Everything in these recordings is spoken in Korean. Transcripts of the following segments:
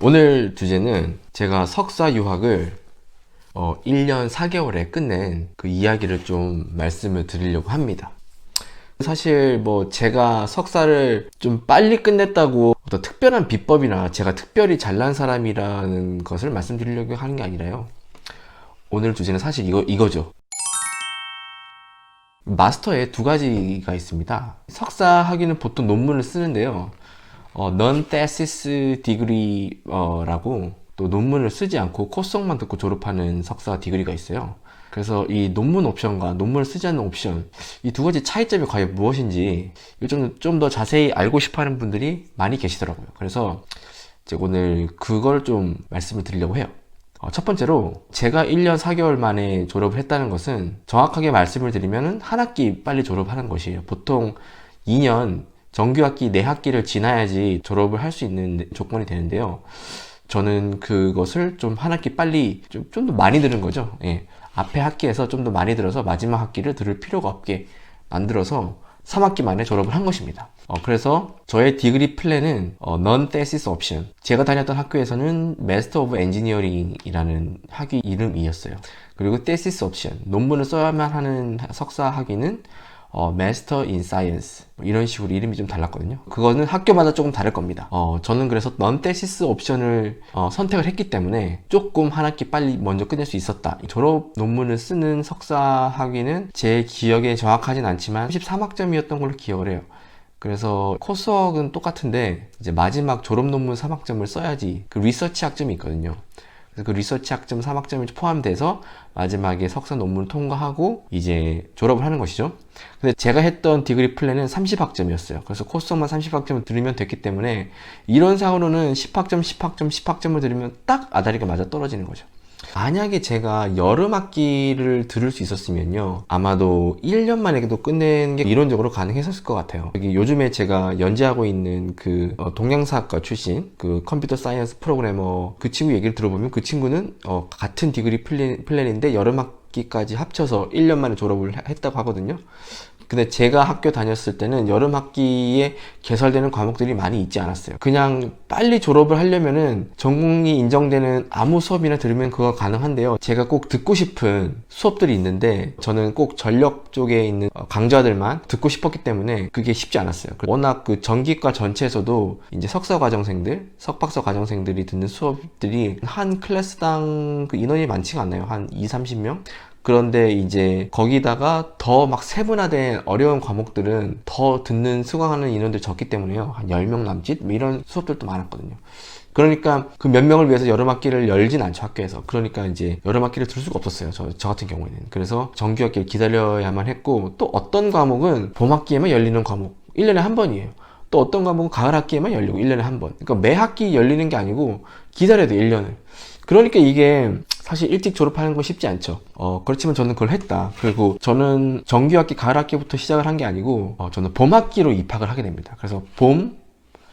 오늘 주제는 제가 석사 유학을 어, 1년 4개월에 끝낸 그 이야기를 좀 말씀을 드리려고 합니다. 사실 뭐 제가 석사를 좀 빨리 끝냈다고 어떤 특별한 비법이나 제가 특별히 잘난 사람이라는 것을 말씀드리려고 하는 게 아니라요. 오늘 주제는 사실 이거, 이거죠. 마스터에 두 가지가 있습니다. 석사 학위는 보통 논문을 쓰는데요. 어, non-thesis degree라고 또 논문을 쓰지 않고 코스성만 듣고 졸업하는 석사 디그리가 있어요. 그래서 이 논문 옵션과 논문을 쓰지 않는 옵션 이 두 가지 차이점이 과연 무엇인지 좀더 자세히 알고 싶어하는 분들이 많이 계시더라고요. 그래서 이제 오늘 그걸 좀 말씀을 드리려고 해요. 어, 첫 번째로 제가 1년 4개월 만에 졸업을 했다는 것은 정확하게 말씀을 드리면 한 학기 빨리 졸업하는 것이에요. 보통 2년 정규학기 4학기를 지나야지 졸업을 할 수 있는 조건이 되는데요. 저는 그것을 좀 한 학기 빨리 좀좀더 많이 들은 거죠. 예. 앞에 학기에서 좀 더 많이 들어서 마지막 학기를 들을 필요가 없게 만들어서 3학기 만에 졸업을 한 것입니다. 어, 그래서 저의 디그리 플랜은 어, non-thesis option. 제가 다녔던 학교에서는 Master of Engineering이라는 학위 이름이었어요. 그리고 thesis option. 논문을 써야만 하는 석사 학위는 어, Master in Science 뭐 이런 식으로 이름이 좀 달랐거든요. 그거는 학교마다 조금 다를 겁니다. 어, 저는 그래서 non-thesis 옵션을 어, 선택을 했기 때문에 조금 한 학기 빨리 먼저 끝낼 수 있었다. 졸업 논문을 쓰는 석사 학위는 제 기억에 정확하진 않지만 13학점이었던 걸로 기억을 해요. 그래서 코스웍은 똑같은데 이제 마지막 졸업 논문 3학점을 써야지 그 리서치 학점이 있거든요. 그 리서치 학점 3학점이 포함돼서 마지막에 석사 논문을 통과하고 이제 졸업을 하는 것이죠. 근데 제가 했던 디그리 플랜은 30학점이었어요. 그래서 코스만 30학점을 들으면 됐기 때문에 이런 상으로는 10학점, 10학점, 10학점을 들으면 딱 아다리가 맞아 떨어지는 거죠. 만약에 제가 여름 학기를 들을 수 있었으면요. 아마도 1년 만에도 끝내는 게 이론적으로 가능했었을 것 같아요. 여기 요즘에 제가 연재하고 있는 그 어, 동양사학과 출신 그 컴퓨터 사이언스 프로그래머 그 친구 얘기를 들어보면 그 친구는 어, 같은 디그리 플랜, 플랜인데 여름 학기까지 합쳐서 1년 만에 졸업을 했다고 하거든요. 근데 제가 학교 다녔을 때는 여름 학기에 개설되는 과목들이 많이 있지 않았어요. 그냥 빨리 졸업을 하려면은 전공이 인정되는 아무 수업이나 들으면 그거 가능한데요. 제가 꼭 듣고 싶은 수업들이 있는데 저는 꼭 전력 쪽에 있는 어, 강좌들만 듣고 싶었기 때문에 그게 쉽지 않았어요. 워낙 그 전기과 전체에서도 이제 석사 과정생들, 석박사 과정생들이 듣는 수업들이 한 클래스당 그 인원이 많지가 않나요? 한 2, 30명? 그런데 이제 거기다가 더 막 세분화된 어려운 과목들은 더 듣는 수강하는 인원들이 적기 때문에요. 한 10명 남짓? 뭐 이런 수업들도 많았거든요. 그러니까 그 몇 명을 위해서 여름 학기를 열진 않죠, 학교에서. 그러니까 이제 여름 학기를 들을 수가 없었어요. 저, 저 같은 경우에는. 그래서 정규 학기를 기다려야만 했고, 또 어떤 과목은 봄 학기에만 열리는 과목. 1년에 한 번이에요. 또 어떤 과목은 가을 학기에만 열리고 1년에 한 번. 그러니까 매 학기 열리는 게 아니고 기다려야 돼, 1년을. 그러니까 이게 사실 일찍 졸업하는 건 쉽지 않죠. 어, 그렇지만 저는 그걸 했다. 그리고 저는 정규학기, 가을학기부터 시작을 한 게 아니고, 어, 저는 봄학기로 입학을 하게 됩니다. 그래서 봄,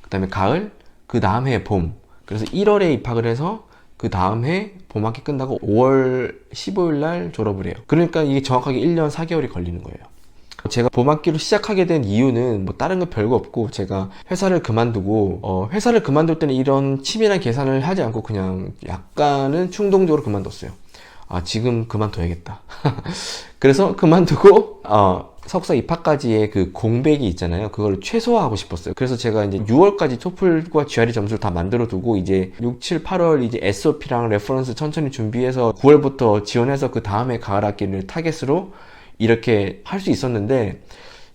그 다음에 가을, 그 다음 해 봄. 그래서 1월에 입학을 해서 그 다음 해 봄학기 끝나고 5월 15일 날 졸업을 해요. 그러니까 이게 정확하게 1년 4개월이 걸리는 거예요. 제가 봄학기로 시작하게 된 이유는 뭐 다른 거 별거 없고 제가 회사를 그만두고 어 회사를 그만둘 때는 이런 치밀한 계산을 하지 않고 그냥 약간은 충동적으로 그만뒀어요. 아 지금 그만둬야겠다. 그래서 그만두고 어 석사 입학까지의 그 공백이 있잖아요. 그걸 최소화하고 싶었어요. 그래서 제가 이제 6월까지 토플과 GRE 점수를 다 만들어 두고 이제 6, 7, 8월 이제 SOP랑 레퍼런스 천천히 준비해서 9월부터 지원해서 그 다음에 가을 학기를 타겟으로 이렇게 할 수 있었는데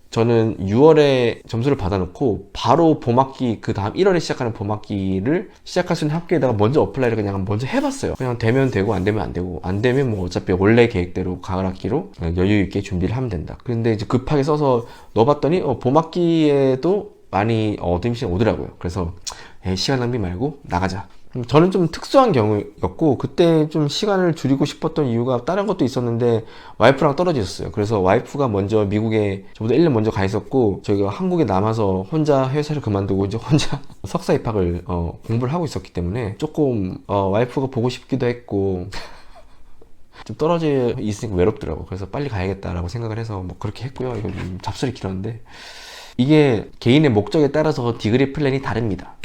저는 6월에 점수를 받아놓고 바로 봄학기 그 다음 1월에 시작하는 봄학기를 시작할 수 있는 학교에다가 먼저 어플라이를 그냥 먼저 해봤어요. 그냥 되면 되고 안 되면 안 되고 안 되면 뭐 어차피 원래 계획대로 가을 학기로 여유 있게 준비를 하면 된다. 그런데 이제 급하게 써서 넣어봤더니 어, 봄학기에도 많이 어드미션이 오더라고요. 그래서 시간 낭비 말고 나가자. 저는 좀 특수한 경우였고 그때 좀 시간을 줄이고 싶었던 이유가 다른 것도 있었는데 와이프랑 떨어졌어요. 그래서 와이프가 먼저 미국에 저보다 1년 먼저 가 있었고 저희가 한국에 남아서 혼자 회사를 그만두고 이제 혼자 석사 입학을 어, 공부를 하고 있었기 때문에 조금 어, 와이프가 보고 싶기도 했고 좀 떨어져 있으니까 외롭더라고. 그래서 빨리 가야겠다라고 생각을 해서 뭐 그렇게 했고요. 좀 잡설이 길었는데 이게 개인의 목적에 따라서 디그리 플랜이 다릅니다.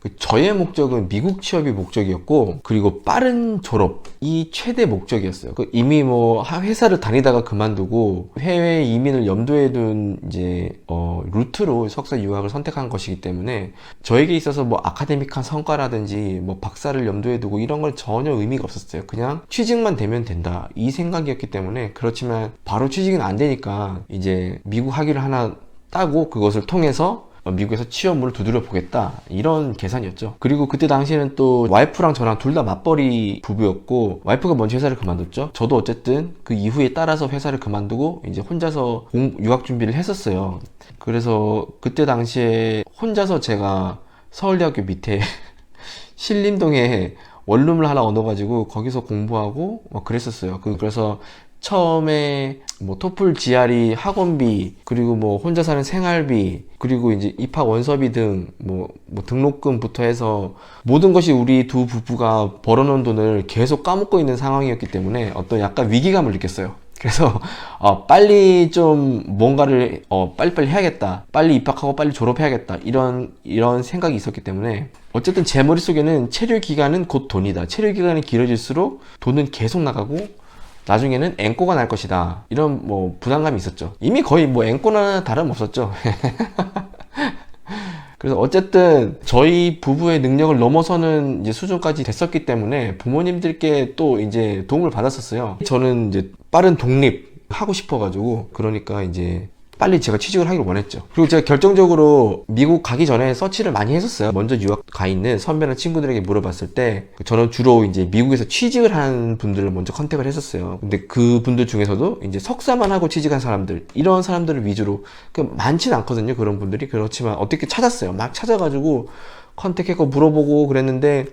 그 저의 목적은 미국 취업이 목적이었고 그리고 빠른 졸업이 최대 목적이었어요. 그 이미 뭐 하- 회사를 다니다가 그만두고 해외 이민을 염두에 둔 이제 어, 루트로 석사 유학을 선택한 것이기 때문에 저에게 있어서 뭐 아카데믹한 성과라든지 뭐 박사를 염두에 두고 이런 건 전혀 의미가 없었어요. 그냥 취직만 되면 된다 이 생각이었기 때문에 그렇지만 바로 취직은 안 되니까 이제 미국 학위를 하나 따고 그것을 통해서 어, 미국에서 취업문을 두드려 보겠다. 이런 계산이었죠. 그리고 그때 당시에는 또 와이프랑 저랑 둘 다 맞벌이 부부였고 와이프가 먼저 회사를 그만뒀죠. 저도 어쨌든 그 이후에 따라서 회사를 그만두고 이제 혼자서 공- 유학 준비를 했었어요. 그래서 그때 당시에 혼자서 제가 서울대학교 밑에 신림동에 원룸을 하나 얻어가지고 거기서 공부하고 막 그랬었어요. 그- 그래서 처음에 뭐 토플 GRE 학원비 그리고 뭐 혼자 사는 생활비 그리고 이제 입학 원서비 등뭐 뭐 등록금부터 해서 모든 것이 우리 두 부부가 벌어놓은 돈을 계속 까먹고 있는 상황이었기 때문에 어떤 약간 위기감을 느꼈어요. 그래서 어, 빨리 좀 뭔가를 어, 빨리빨리 해야겠다. 빨리 입학하고 빨리 졸업해야겠다. 이런 이런 생각이 있었기 때문에 어쨌든 제 머릿속에는 체류 기간은 곧 돈이다. 체류 기간이 길어질수록 돈은 계속 나가고 나중에는 앵꼬가 날 것이다. 이런 뭐 부담감이 있었죠. 이미 거의 뭐 앵꼬나 다름없었죠. 그래서 어쨌든 저희 부부의 능력을 넘어서는 이제 수준까지 됐었기 때문에 부모님들께 또 이제 도움을 받았었어요. 저는 이제 빠른 독립 하고 싶어가지고 그러니까 이제 빨리 제가 취직을 하기를 원했죠. 그리고 제가 결정적으로 미국 가기 전에 서치를 많이 했었어요. 먼저 유학 가 있는 선배나 친구들에게 물어봤을 때 저는 주로 이제 미국에서 취직을 한 분들을 먼저 컨택을 했었어요. 근데 그 분들 중에서도 이제 석사만 하고 취직한 사람들 이런 사람들을 위주로 그 많진 않거든요. 그런 분들이 그렇지만 어떻게 찾았어요. 막 찾아가지고 컨택했고 물어보고 그랬는데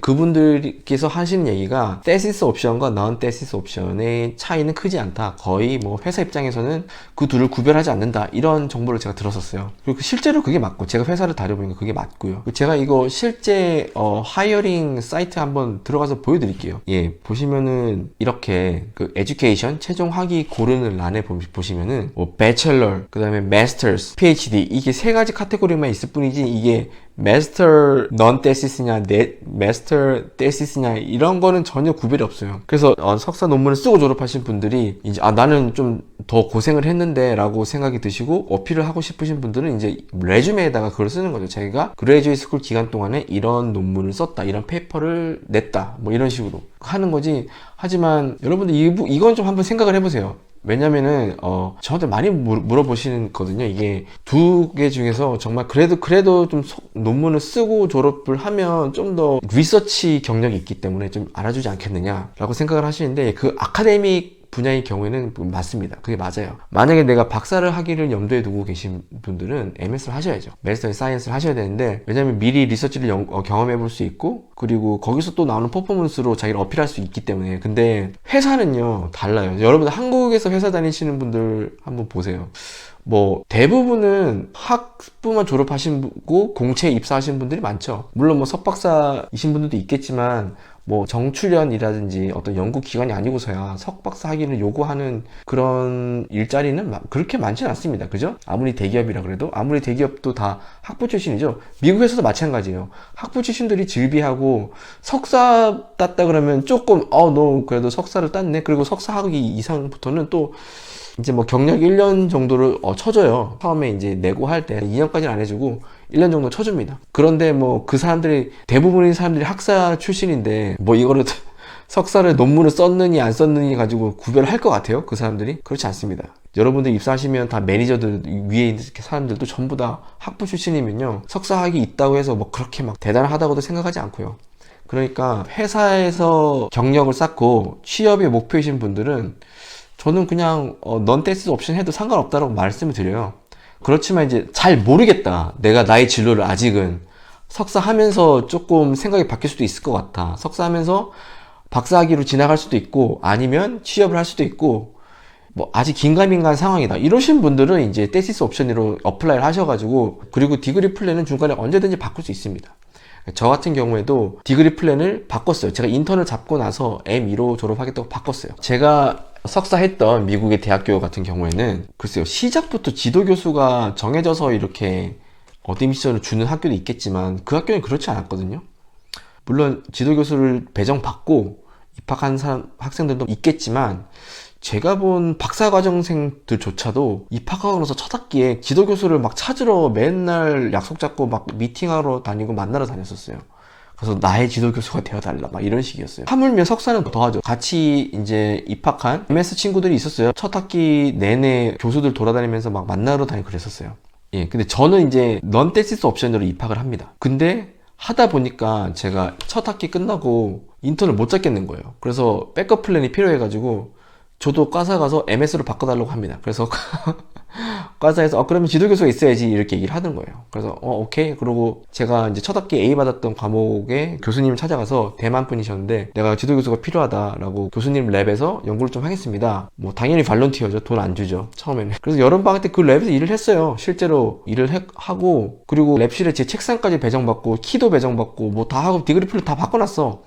그분들께서 하시는 얘기가 테시스 옵션과 넌 테시스 옵션의 차이는 크지 않다. 거의 뭐 회사 입장에서는 그 둘을 구별하지 않는다. 이런 정보를 제가 들었었어요. 그리고 실제로 그게 맞고 제가 회사를 다녀보니까 그게 맞고요. 제가 이거 실제 어, 하이어링 사이트 한번 들어가서 보여드릴게요. 예, 보시면은 이렇게 그 에듀케이션 최종 학위 고르는 란에 보- 보시면은 뭐 배첼러, 그다음에 마스터스, PhD 이게 세 가지 카테고리만 있을 뿐이지 이게 마스터 넌 테시스냐 네 마스터 테시스냐 이런 거는 전혀 구별이 없어요. 그래서 어, 석사 논문을 쓰고 졸업하신 분들이 이제 아 나는 좀 더 고생을 했는데라고 생각이 드시고 어필을 하고 싶으신 분들은 이제 레주메에다가 그걸 쓰는 거죠. 자기가 그레이주에이트 스쿨 기간 동안에 이런 논문을 썼다, 이런 페이퍼를 냈다, 뭐 이런 식으로 하는 거지. 하지만 여러분들 이, 부- 이건 좀 한번 생각을 해보세요. 왜냐면은 어 저한테 많이 물- 물어보시는 거든요. 이게 두 개 중에서 정말 그래도 그래도 좀 소- 논문을 쓰고 졸업을 하면 좀 더 리서치 경력이 있기 때문에 좀 알아주지 않겠느냐 라고 생각을 하시는데 그 아카데믹 분야의 경우에는 맞습니다. 그게 맞아요. 만약에 내가 박사를 하기를 염두에 두고 계신 분들은 MS를 하셔야죠. 메스터 사이언스를 하셔야 되는데 왜냐면 미리 리서치를 영- 어, 경험해 볼 수 있고 그리고 거기서 또 나오는 퍼포먼스로 자기를 어필할 수 있기 때문에 근데 회사는요 달라요. 여러분 한국에서 회사 다니시는 분들 한번 보세요. 뭐 대부분은 학부만 졸업하시고 공채에 입사하신 분들이 많죠. 물론 뭐 석박사이신 분들도 있겠지만 뭐 정출연이라든지 어떤 연구 기관이 아니고서야 석박사 학위를 요구하는 그런 일자리는 마- 그렇게 많지는 않습니다. 그죠? 아무리 대기업이라 그래도 아무리 대기업도 다 학부 출신이죠. 미국에서도 마찬가지예요. 학부 출신들이 즐비하고 석사 땄다 그러면 조금 어 너 그래도 석사를 땄네. 그리고 석사 학위 이상부터는 또 이제 뭐 경력 1년 정도를 어, 쳐줘요. 처음에 이제 내고 할 때 2년까지는 안 해주고 1년 정도 쳐줍니다. 그런데 뭐 그 사람들이 대부분의 사람들이 학사 출신인데 뭐 이거를 석사를 논문을 썼느니 안 썼느니 가지고 구별을 할것 같아요. 그 사람들이 그렇지 않습니다. 여러분들 입사하시면 다 매니저들 위에 있는 사람들도 전부 다 학부 출신이면요 석사학위 있다고 해서 뭐 그렇게 막 대단하다고도 생각하지 않고요. 그러니까 회사에서 경력을 쌓고 취업의 목표이신 분들은 저는 그냥 어, 넌 테스트 옵션 해도 상관없다라고 말씀을 드려요. 그렇지만 이제 잘 모르겠다. 내가 나의 진로를 아직은 석사하면서 조금 생각이 바뀔 수도 있을 것 같아. 석사하면서 박사학위로 지나갈 수도 있고 아니면 취업을 할 수도 있고 뭐 아직 긴가민가한 상황이다. 이러신 분들은 이제 테시스 옵션으로 어플라이를 하셔가지고 그리고 디그리 플랜은 중간에 언제든지 바꿀 수 있습니다. 저 같은 경우에도 디그리 플랜을 바꿨어요. 제가 인턴을 잡고 나서 M2로 졸업하겠다고 바꿨어요. 제가 석사했던 미국의 대학교 같은 경우에는 글쎄요 시작부터 지도 교수가 정해져서 이렇게 어드미션을 주는 학교도 있겠지만 그 학교는 그렇지 않았거든요. 물론 지도 교수를 배정 받고 입학한 사람 학생들도 있겠지만 제가 본 박사 과정생들조차도 입학하고 나서 첫 학기에 지도 교수를 막 찾으러 맨날 약속 잡고 막 미팅하러 다니고 만나러 다녔었어요. 그래서 나의 지도 교수가 되어달라 막 이런 식이었어요. 하물며 석사는 더 하죠. 같이 이제 입학한 MS 친구들이 있었어요. 첫 학기 내내 교수들 돌아다니면서 막 만나러 다니고 그랬었어요. 예, 근데 저는 이제 넌 테시스 옵션으로 입학을 합니다. 근데 하다 보니까 제가 첫 학기 끝나고 인턴을 못 잡겠는 거예요. 그래서 백업 플랜이 필요해가지고 저도 과사 가서 MS로 바꿔달라고 합니다. 그래서 과사에서 어 그러면 지도 교수가 있어야지 이렇게 얘기를 하는 거예요. 그래서 어 오케이 그러고 제가 이제 첫 학기 A 받았던 과목에 교수님을 찾아가서 대만 분이셨는데 내가 지도 교수가 필요하다라고 교수님 랩에서 연구를 좀 하겠습니다. 뭐 당연히 발론티어죠. 돈 안 주죠. 처음에는. 그래서 여름 방학 때 그 랩에서 일을 했어요. 실제로 일을 해- 하고 그리고 랩실에 제 책상까지 배정받고 키도 배정받고 뭐 다 하고 디그리 풀을 다 바꿔놨어.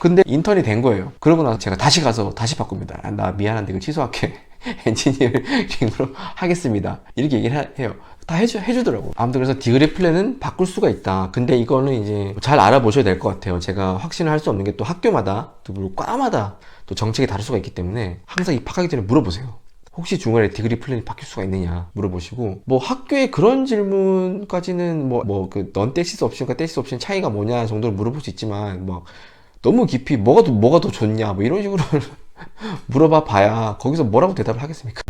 근데 인턴이 된 거예요. 그러고 나서 제가 다시 가서 다시 바꿉니다. 아, 나 미안한데 이거 취소할게. 엔지니어링으로 하겠습니다. 이렇게 얘기를 하- 해요. 다 해주, 해주더라고. 아무튼 그래서 디그리 플랜은 바꿀 수가 있다. 근데 이거는 이제 잘 알아보셔야 될 것 같아요. 제가 확신을 할 수 없는 게 또 학교마다, 또 과마다 또 정책이 다를 수가 있기 때문에 항상 입학하기 전에 물어보세요. 혹시 중간에 디그리 플랜이 바뀔 수가 있느냐 물어보시고 뭐 학교에 그런 질문까지는 뭐 뭐그넌 떼시스 옵션과 떼시스 옵션 차이가 뭐냐 정도로 물어볼 수 있지만 뭐 너무 깊이 뭐가 더 뭐가 더 좋냐 뭐 이런 식으로 물어봐 봐야 거기서 뭐라고 대답을 하겠습니까?